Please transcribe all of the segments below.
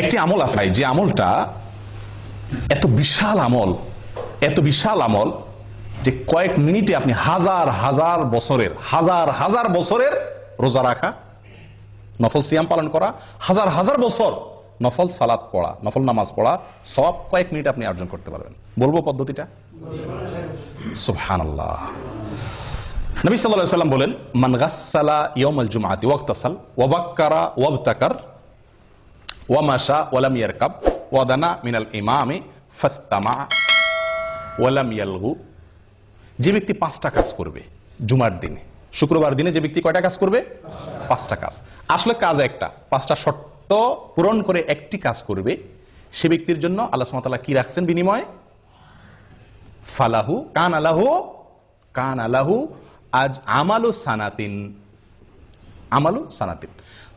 একটি আমল আছে যে আমলটা এত বিশাল আমল, এত বিশাল আমল যে কয়েক মিনিটে আপনি হাজার হাজার বছরের, হাজার হাজার বছরের রোজা রাখা, নফল সিয়াম পালন করা, হাজার হাজার বছর নফল সালাত পড়া, নফল নামাজ পড়া, সব কয়েক মিনিট আপনি অর্জন করতে পারবেন। বলব পদ্ধতিটা? সুবহানাল্লাহ। নবী সাল্লাল্লাহু আলাইহি সাল্লাম বলেন, মান গাসসালা ইয়াউমাল জুমআতি ওয়াক্তাসাল ওয়াবাক্কারা ওয়াবতাকার ওয়ামাশা ওয়ালাম ইয়ারকাব ওয়াদানা মিনাল ইমামি ফাস্তামা ওয়ালাম ইয়ালগু যে ব্যক্তি পাঁচটা কাজ করবে জুমার দিনে, শুক্রবার দিনে যে ব্যক্তি কয়টা কাজ করবে? পাঁচটা কাজ। আসলে কাজ একটা, পাঁচটা শর্ত পূরণ করে একটি কাজ করবে, সে ব্যক্তির জন্য আল্লাহ সুবহানাহু কি রাখছেন বিনিময়ে? ফালাহু কান আলাহু কান আলাহু আজ আমালু সানাতিন। আমালু সানাতিন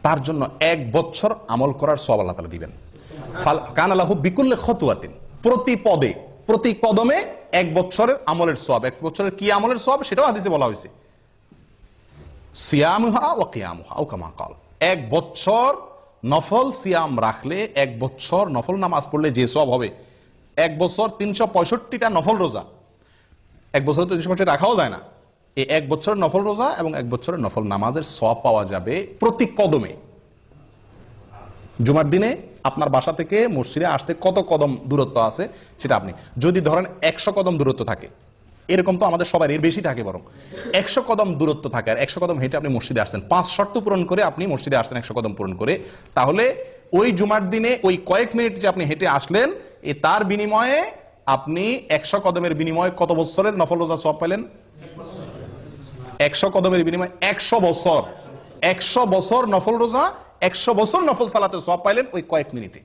তার জন্য এক বছর আমল করার সব আল্লাহ তালা দিবেন। কান আলাহু বিকুল্লে খতুয়াতিন প্রতি পদে, প্রতি কদমে এক বছরের আমলের সব এক বছরের কি আমলের সব সেটাও হাদিসে বলা হয়েছে। সিয়ামুহা ও কিয়ামুহা ও কামা কল। এক বছর নফল সিয়াম রাখলে, এক বছর নফল নামাজ পড়লে যে সব হবে, এক বছর তিনশো পঁয়ষট্টিটা নফল রোজা। এক বছর তিনশো পঁয়ষট্টি রাখাও যায় না। এই এক বছরের নফল রোজা এবং এক বছরের নফল নামাজের সব পাওয়া যাবে প্রতি কদমে। জুমার দিনে আপনার বাসা থেকে মসজিদে আসতে কত কদম দূরত্ব আছে সেটা আপনি, যদি ধরেন একশো কদম দূরত্ব থাকে, এরকম তো আমাদের সবার এর বেশি থাকে বরং। একশো কদম দূরত্ব থাকে আর একশো কদম হেঁটে আপনি মসজিদে আসছেন। পাঁচ শর্ত পূরণ করে আপনি মসজিদে আসছেন একশো কদম পূরণ করে। তাহলে ওই জুমার দিনে ওই কয়েক মিনিট যে আপনি হেঁটে আসলেন, এ তার বিনিময়ে আপনি একশো কদমের বিনিময়ে কত বছরের নফল রোজা সব পেলেন একশো কদমের বিনিময়ে একশো বছর একশো বছর নফল রোজা, একশো বছর নফল সালাতে সব পাইলেন ওই কয়েক মিনিটে।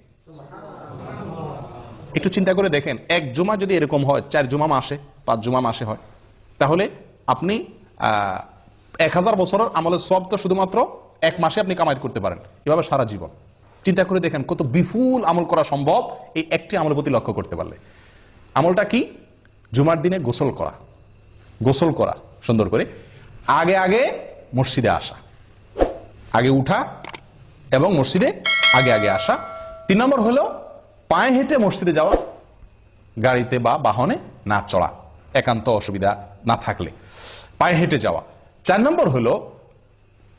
একটু চিন্তা করে দেখেন, এক জুমা যদি এরকম হয়, চার জুমা মাসে, পাঁচ জুমা মাসে হয়, তাহলে আপনি এক হাজার বছরের আমলের সব তো শুধুমাত্র এক মাসে আপনি কামাই করতে পারেন, এভাবে সারা জীবন। চিন্তা করে দেখেন কত বিপুল আমল করা সম্ভব এই একটি আমলের প্রতি লক্ষ্য করতে পারলে। আমলটা কি? জুমার দিনে গোসল করা। গোসল করা, সুন্দর করে। আগে আগে মসজিদে আসা, আগে উঠা এবং মসজিদে আগে আগে আসা। তিন নম্বর হলো পায়ে হেঁটে মসজিদে যাওয়া, গাড়িতে বা বাহনে না চড়া, একান্ত অসুবিধা না থাকলে। পায়ে হেঁটে যাওয়া। চার নম্বর হলো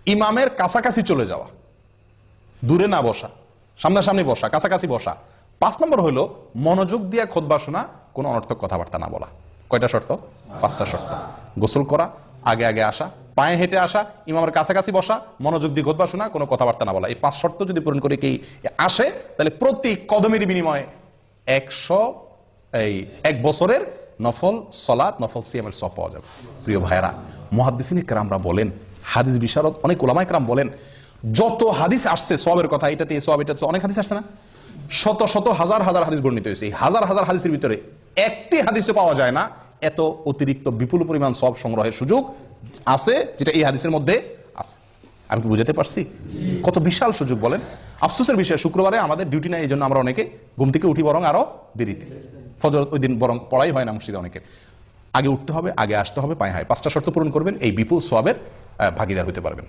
ইমামের কাছাকাছি চলে যাওয়া, দূরে না বসা, সামনাসামনি বসা, কাছাকাছি বসা। পাঁচ নম্বর হলো মনোযোগ দিয়ে খোদবা শোনা, কোনো অনর্থক কথাবার্তা না বলা। কয়টা শর্ত? পাঁচটা শর্ত। গোসল করা আগে আগে আসা, পায়ে হেঁটে আসা, ইমামের কাছাকাছি বসা, মনোযোগ দিয়ে খোদবা শোনা, কোনো কথাবার্তা না বলা। এই পাঁচ শর্ত যদি পূরণ করে কি আসে, তাহলে প্রতি কদমের বিনিময়ে একশো, এই এক বছরের নফল সলাৎ, নফল সিয়ামের সব পাওয়া যাবে। প্রিয় ভাইয়েরা মহাদিসিনী কেরামরা বলেন, হাদিস বিশারদ, অনেক ওলামাই কেরাম বলেন, যত হাদিস আসছে সবের কথা, এটাতে সব এটা অনেক হাদিস আসছে না? শত শত, হাজার হাজার হাদিস বর্ণিত হয়েছে। হাজার হাজার হাদিসের ভিতরে একটি হাদিসে পাওয়া যায় না এত অতিরিক্ত বিপুল পরিমাণ সব সংগ্রহের সুযোগ আছে, যেটা এই হাদিসের মধ্যে আছে। আমি কি বুঝাতে পারছি? কত বিশাল সুযোগ, বলেন। আফসোসের বিষয়, শুক্রবারে আমাদের ডিউটি নাই এই জন্য আমরা অনেকে ঘুম থেকে উঠি বরং আরও দেরিতে। ফজর ওই দিন বরং পড়াই হয় না মসজিদে অনেকে। আগে উঠতে হবে, আগে আসতে হবে, পায়ে হয় পাঁচটা শর্ত পূরণ করবেন, এই বিপুল সবের ভাগিদার হতে পারবেন।